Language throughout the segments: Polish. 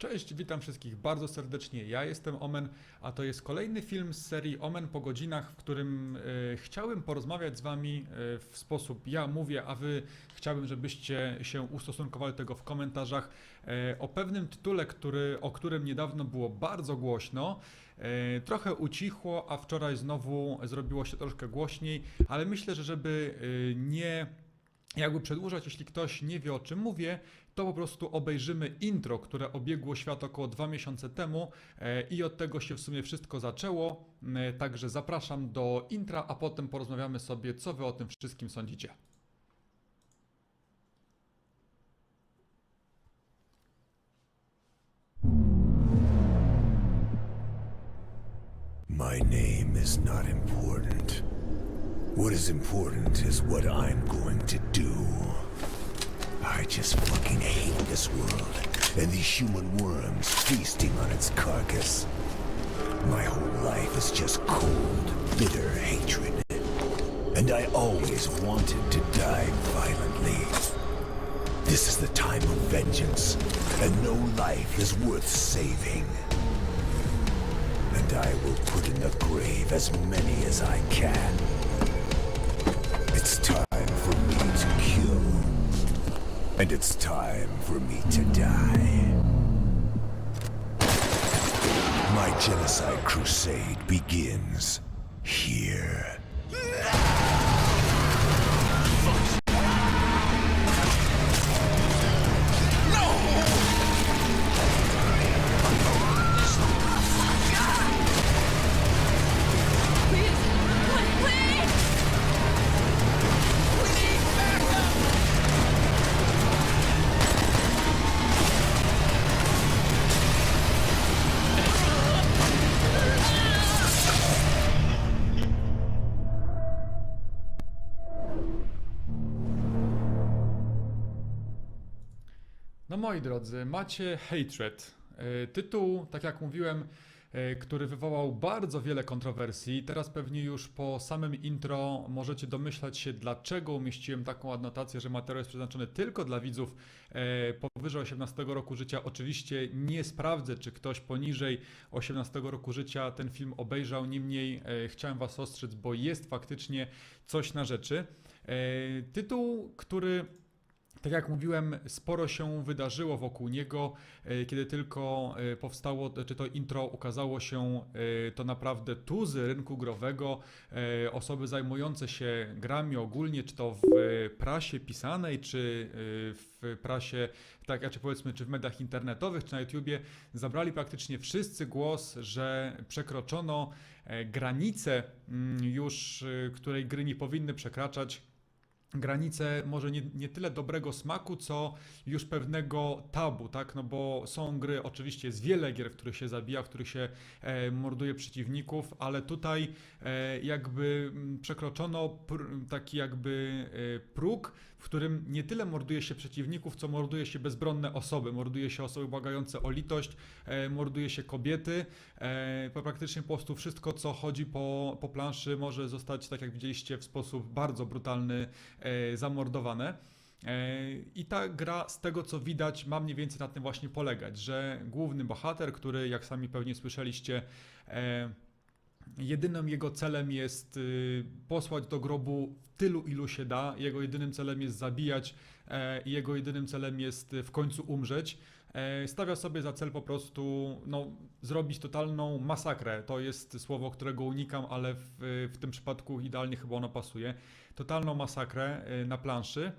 Cześć, witam wszystkich bardzo serdecznie. Ja jestem Omen, a to jest kolejny film z serii Omen po godzinach, w którym e, chciałbym porozmawiać z Wami e, w sposób ja mówię, a Wy chciałbym, żebyście się ustosunkowali tego w komentarzach e, o pewnym tytule, który, o którym niedawno było bardzo głośno. Trochę ucichło, a wczoraj znowu zrobiło się troszkę głośniej, ale myślę, że żeby nie jakby przedłużać, jeśli ktoś nie wie o czym mówię, to po prostu obejrzymy intro, które obiegło świat około dwa miesiące temu e, i od tego się w sumie wszystko zaczęło. E, Także zapraszam do intra, a potem porozmawiamy sobie, co wy o tym wszystkim sądzicie. My name is not important. What is important is what I'm going to do. I just fucking hate this world and these human worms feasting on its carcass. My whole life is just cold, bitter hatred. And I always wanted to die violently. This is the time of vengeance, and no life is worth saving. And I will put in the grave as many as I can. It's time for me to kill. And it's time for me to die. My genocide crusade begins here. Moi drodzy, macie Hatred. E, Tytuł, tak jak mówiłem, e, który wywołał bardzo wiele kontrowersji. Teraz pewnie już po samym intro możecie domyślać się, dlaczego umieściłem taką adnotację, że materiał jest przeznaczony tylko dla widzów e, powyżej 18 roku życia. Oczywiście nie sprawdzę, czy ktoś poniżej 18 roku życia ten film obejrzał. Niemniej chciałem Was ostrzec, bo jest faktycznie coś na rzeczy. Tytuł, który tak jak mówiłem, sporo się wydarzyło wokół niego. E, Kiedy tylko e, powstało, czy to intro ukazało się, e, to naprawdę tuzy rynku growego, osoby zajmujące się grami ogólnie, czy to w prasie pisanej, czy w prasie, tak, czy powiedzmy, czy w mediach internetowych, czy na YouTubie, zabrali praktycznie wszyscy głos, że przekroczono granicę mm, już, której gry nie powinny przekraczać granice może nie, nie tyle dobrego smaku, co już pewnego tabu, tak? No bo są gry, oczywiście jest wiele gier, w których się zabija, w których się e, morduje przeciwników, ale tutaj e, jakby mm, przekroczono pr, taki jakby e, próg, w którym nie tyle morduje się przeciwników, co morduje się bezbronne osoby, morduje się osoby błagające o litość, e, morduje się kobiety, e, praktycznie po prostu wszystko, co chodzi po, po planszy może zostać, tak jak widzieliście, w sposób bardzo brutalny e, zamordowane. I ta gra, z tego co widać, ma mniej więcej na tym właśnie polegać, że główny bohater, który, jak sami pewnie słyszeliście, jedynym jego celem jest y, posłać do grobu tylu, ilu się da. Jego jedynym celem jest zabijać e, i jego jedynym celem jest y, w końcu umrzeć. E, Stawia sobie za cel po prostu no, zrobić totalną masakrę. To jest słowo, którego unikam, ale w, w tym przypadku idealnie chyba ono pasuje. Totalną masakrę e, na planszy.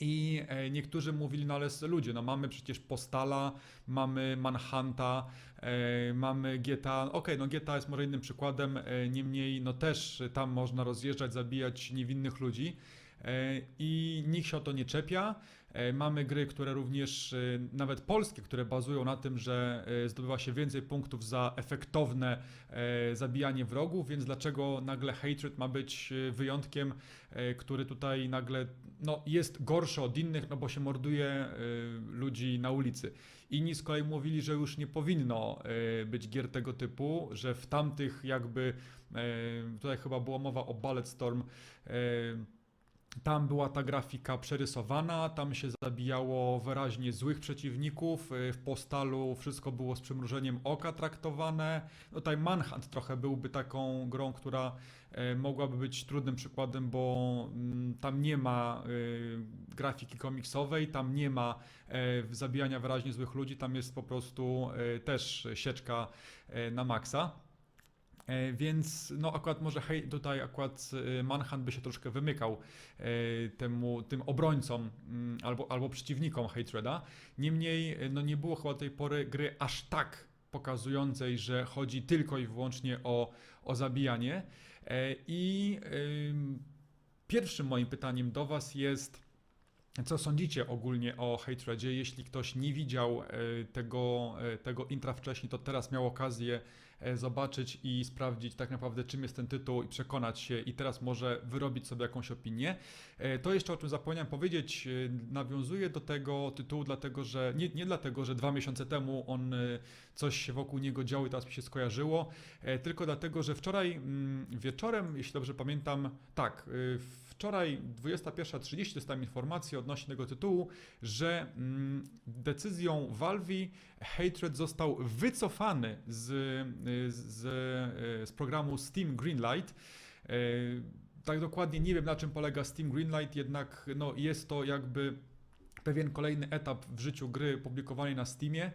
I e, niektórzy mówili, no ale ludzie, no mamy przecież Postala, mamy Manhunta, e, mamy GTA. Okej, no GTA jest może innym przykładem, e, niemniej no też tam można rozjeżdżać, zabijać niewinnych ludzi. E, I nikt się o to nie czepia. E, Mamy gry, które również, e, nawet polskie, które bazują na tym, że zdobywa się więcej punktów za efektowne zabijanie wrogów, więc dlaczego nagle Hatred ma być wyjątkiem, który tutaj nagle no, jest gorszy od innych, no bo się morduje ludzi na ulicy. Inni z kolei mówili, że już nie powinno być gier tego typu, że w tamtych jakby, tutaj chyba była mowa o Ballet Storm, Tam była ta grafika przerysowana, tam się zabijało wyraźnie złych przeciwników, y, w postalu wszystko było z przymrużeniem oka traktowane. No tutaj Manhunt trochę byłby taką grą, która e, mogłaby być trudnym przykładem, bo mm, tam nie ma y, grafiki komiksowej, tam nie ma zabijania wyraźnie złych ludzi, tam jest po prostu też sieczka na maksa. E, Więc no akurat może hej, tutaj akurat e, Manhunt by się troszkę wymykał e, temu, tym obrońcom mm, albo, albo przeciwnikom Hatreda. Niemniej no nie było chyba do tej pory gry aż tak pokazującej, że chodzi tylko i wyłącznie o, o zabijanie. I ym, pierwszym moim pytaniem do Was jest, co sądzicie ogólnie o Hatredzie? Jeśli ktoś nie widział tego, tego intra wcześniej, to teraz miał okazję zobaczyć i sprawdzić tak naprawdę czym jest ten tytuł i przekonać się i teraz może wyrobić sobie jakąś opinię. E, To jeszcze o czym zapomniałem powiedzieć, e, nawiązuje do tego tytułu, dlatego że nie, nie dlatego, że dwa miesiące temu on e, coś wokół niego działo i teraz mi się skojarzyło, e, tylko dlatego, że wczoraj mm, wieczorem, jeśli dobrze pamiętam, tak, e, wczoraj 21.30 dostałem informację odnośnie tego tytułu, że mm, decyzją Valve Hatred został wycofany z, y, z, y, z programu Steam Greenlight. E, Tak dokładnie nie wiem na czym polega Steam Greenlight, jednak no, jest to jakby pewien kolejny etap w życiu gry publikowanej na Steamie,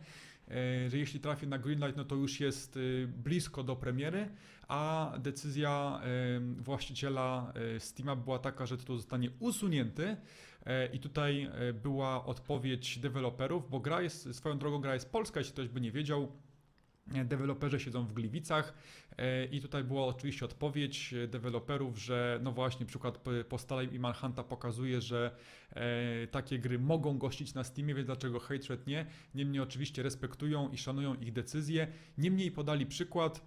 że jeśli trafi na Greenlight, no to już jest y, blisko do premiery, a decyzja em, właściciela e, Steama była taka, że tytuł zostanie usunięty e, i tutaj e, była odpowiedź deweloperów, bo gra jest, swoją drogą gra jest polska, jeśli ktoś by nie wiedział, E, Deweloperzy siedzą w Gliwicach e, i tutaj była oczywiście odpowiedź e, deweloperów, że no właśnie przykład p- Postalem i Manhunta pokazuje, że e, takie gry mogą gościć na Steamie, więc dlaczego Hatred nie? Niemniej oczywiście respektują i szanują ich decyzje. Niemniej podali przykład,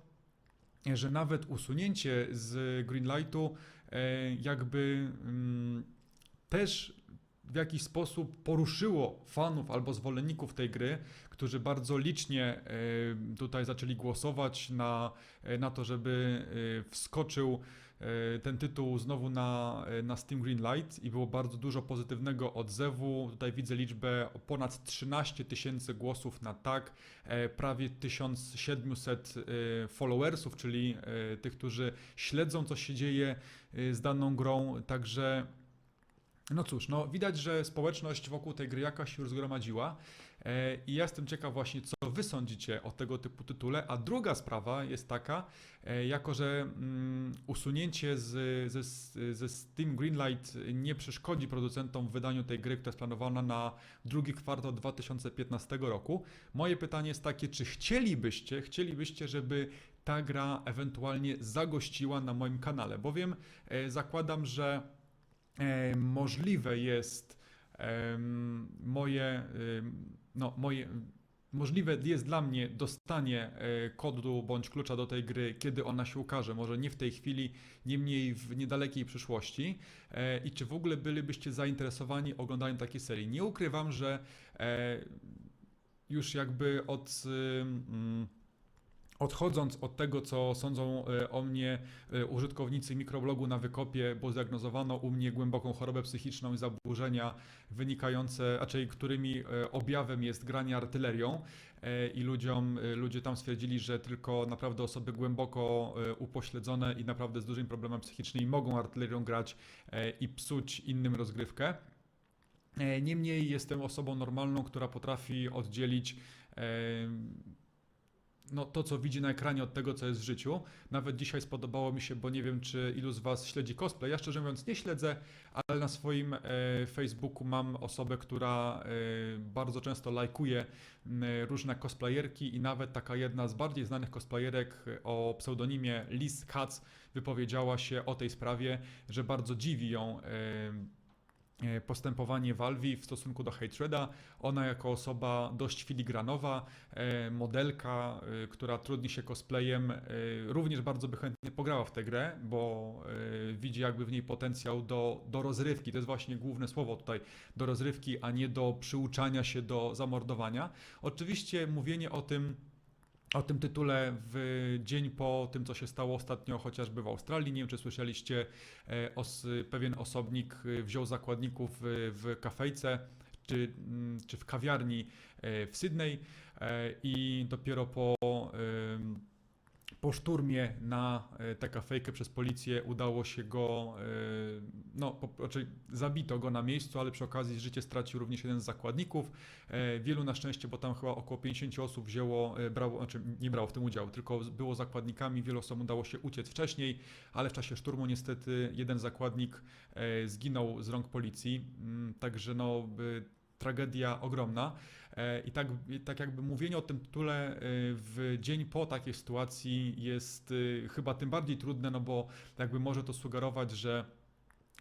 e, że nawet usunięcie z Greenlightu e, jakby mm, też w jakiś sposób poruszyło fanów albo zwolenników tej gry, którzy bardzo licznie e, tutaj zaczęli głosować na, e, na to, żeby e, wskoczył ten tytuł znowu na, na Steam Greenlight i było bardzo dużo pozytywnego odzewu. Tutaj widzę liczbę ponad 13 tysięcy głosów na tak, prawie 1700 e, followersów, czyli tych, którzy śledzą co się dzieje z daną grą, także no cóż, no widać, że społeczność wokół tej gry jakaś już zgromadziła e, i ja jestem ciekaw właśnie, co wy sądzicie o tego typu tytule. A druga sprawa jest taka, e, jako że mm, usunięcie z, ze, ze Steam Greenlight nie przeszkodzi producentom w wydaniu tej gry, która jest planowana na drugi kwartał 2015 roku, moje pytanie jest takie, czy chcielibyście, chcielibyście, żeby ta gra ewentualnie zagościła na moim kanale, bowiem e, zakładam, że możliwe jest moje, no, moje, możliwe jest dla mnie dostanie e, kodu bądź klucza do tej gry, kiedy ona się ukaże, może nie w tej chwili, niemniej w niedalekiej przyszłości e, i czy w ogóle bylibyście zainteresowani oglądaniem takiej serii. Nie ukrywam, że e, już jakby od... Odchodząc od tego, co sądzą e, o mnie e, użytkownicy mikroblogu na wykopie, bo zdiagnozowano u mnie głęboką chorobę psychiczną i zaburzenia wynikające, raczej którymi e, objawem jest granie artylerią i ludziom, ludzie tam stwierdzili, że tylko naprawdę osoby głęboko upośledzone i naprawdę z dużymi problemami psychicznymi mogą artylerią grać i psuć innym rozgrywkę. Niemniej jestem osobą normalną, która potrafi oddzielić no, to, co widzi na ekranie od tego, co jest w życiu. Nawet dzisiaj spodobało mi się, bo nie wiem, czy ilu z Was śledzi cosplay. Ja szczerze mówiąc nie śledzę, ale na swoim e, Facebooku mam osobę, która e, bardzo często lajkuje różne cosplayerki i nawet taka jedna z bardziej znanych cosplayerek o pseudonimie Liz Katz wypowiedziała się o tej sprawie, że bardzo dziwi ją e, postępowanie Valve w stosunku do Hatreda. Ona jako osoba dość filigranowa, e, modelka, e, która trudni się cosplayem, e, również bardzo by chętnie pograła w tę grę, bo e, widzi jakby w niej potencjał do, do rozrywki. To jest właśnie główne słowo tutaj, do rozrywki, a nie do przyuczania się do zamordowania. Oczywiście mówienie o tym o tym tytule w dzień po tym, co się stało ostatnio chociażby w Australii. Nie wiem, czy słyszeliście, e, os, pewien osobnik e, wziął zakładników e, w kafejce czy, mm, czy w kawiarni w Sydney i dopiero po, po szturmie na e, tę kafejkę przez policję udało się go, e, no, po, znaczy zabito go na miejscu, ale przy okazji życie stracił również jeden z zakładników. E, Wielu na szczęście, bo tam chyba około 50 osób wzięło, brało, znaczy nie brało w tym udział, tylko było zakładnikami, wielu osobom udało się uciec wcześniej, ale w czasie szturmu niestety jeden zakładnik zginął z rąk policji, Mm, także no tragedia ogromna. E, I tak, tak jakby mówienie o tym tytule y, w dzień po takiej sytuacji jest y, chyba tym bardziej trudne, no bo jakby może to sugerować, że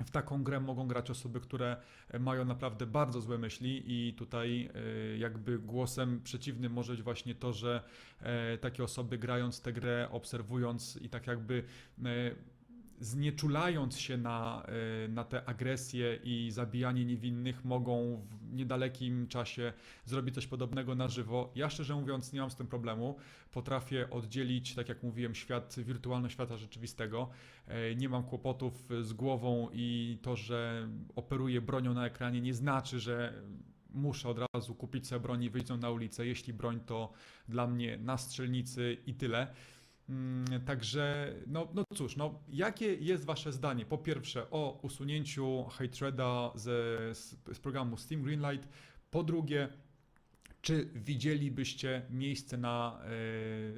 w taką grę mogą grać osoby, które mają naprawdę bardzo złe myśli i tutaj e, jakby głosem przeciwnym może być właśnie to, że e, takie osoby grając tę grę, obserwując i tak jakby e, znieczulając się na, e, na tę agresję i zabijanie niewinnych, mogą w niedalekim czasie zrobić coś podobnego na żywo. Ja szczerze mówiąc nie mam z tym problemu. Potrafię oddzielić, tak jak mówiłem, świat wirtualny świata rzeczywistego. E, Nie mam kłopotów z głową i to, że operuję bronią na ekranie nie znaczy, że muszę od razu kupić sobie broń i wyjść na ulicę. Jeśli broń to dla mnie na strzelnicy i tyle. Mm, Także, no, no cóż, no, jakie jest Wasze zdanie? Po pierwsze, o usunięciu Hatreda ze, z, z programu Steam Greenlight. Po drugie, czy widzielibyście miejsce na,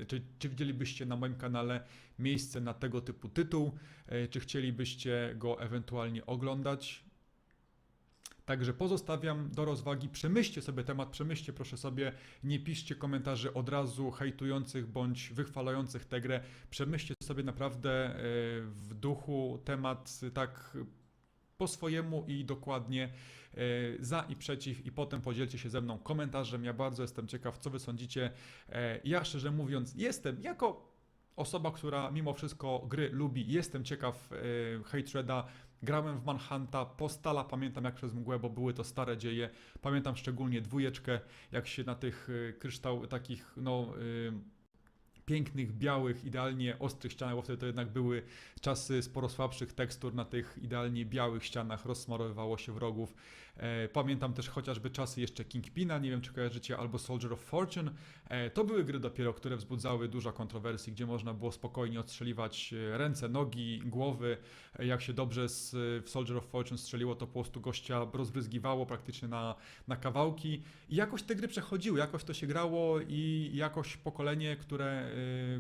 e, czy, czy widzielibyście na moim kanale miejsce na tego typu tytuł? E, czy chcielibyście go ewentualnie oglądać? Także pozostawiam do rozwagi. Przemyślcie sobie temat, przemyślcie proszę sobie, nie piszcie komentarzy od razu hejtujących bądź wychwalających tę grę. Przemyślcie sobie naprawdę e, w duchu temat tak po swojemu i dokładnie e, za i przeciw i potem podzielcie się ze mną komentarzem. Ja bardzo jestem ciekaw, co wy sądzicie. E, Ja szczerze mówiąc jestem jako osoba, która mimo wszystko gry lubi, jestem ciekaw Hatreda. Grałem w Manhunta, Postala, pamiętam jak przez mgłę, bo były to stare dzieje. Pamiętam szczególnie dwójeczkę, jak się na tych e, kryształ, takich no... e, pięknych, białych, idealnie ostrych ścianach, bo wtedy to jednak były czasy sporo słabszych tekstur na tych idealnie białych ścianach, rozsmarowywało się wrogów. E, pamiętam też chociażby czasy jeszcze Kingpina, nie wiem czy kojarzycie, albo Soldier of Fortune. E, to były gry dopiero, które wzbudzały dużo kontrowersji, gdzie można było spokojnie odstrzeliwać e, ręce, nogi, głowy. Jak się dobrze z, w Soldier of Fortune strzeliło, to po prostu gościa rozbryzgiwało praktycznie na, na kawałki. I jakoś te gry przechodziły, jakoś to się grało i jakoś pokolenie, które,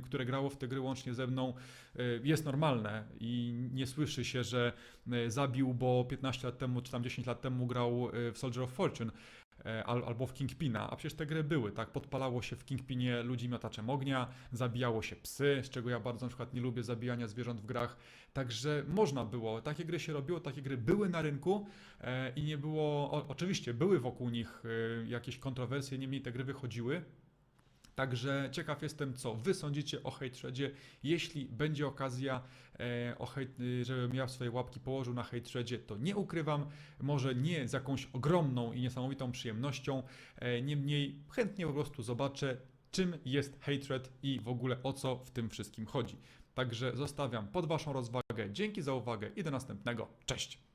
które grało w te gry łącznie ze mną, y, jest normalne i nie słyszy się, że y, zabił, bo 15 lat temu czy tam 10 lat temu grał y, w Soldier of Fortune. al- Albo w Kingpina, a przecież te gry były, tak? Podpalało się w Kingpinie ludzi miotaczem ognia, zabijało się psy, z czego ja bardzo na przykład nie lubię zabijania zwierząt w grach. Także można było, takie gry się robiło, takie gry były na rynku e, i nie było, o, oczywiście były wokół nich jakieś kontrowersje, niemniej te gry wychodziły. Także ciekaw jestem, co wy sądzicie o Hateredzie. Jeśli będzie okazja, e, o hate, y, żebym ja swoje łapki położył na Hateredzie, to nie ukrywam, może nie z jakąś ogromną i niesamowitą przyjemnością, e, niemniej chętnie po prostu zobaczę, czym jest Hatred i w ogóle o co w tym wszystkim chodzi. Także zostawiam pod waszą rozwagę. Dzięki za uwagę i do następnego. Cześć!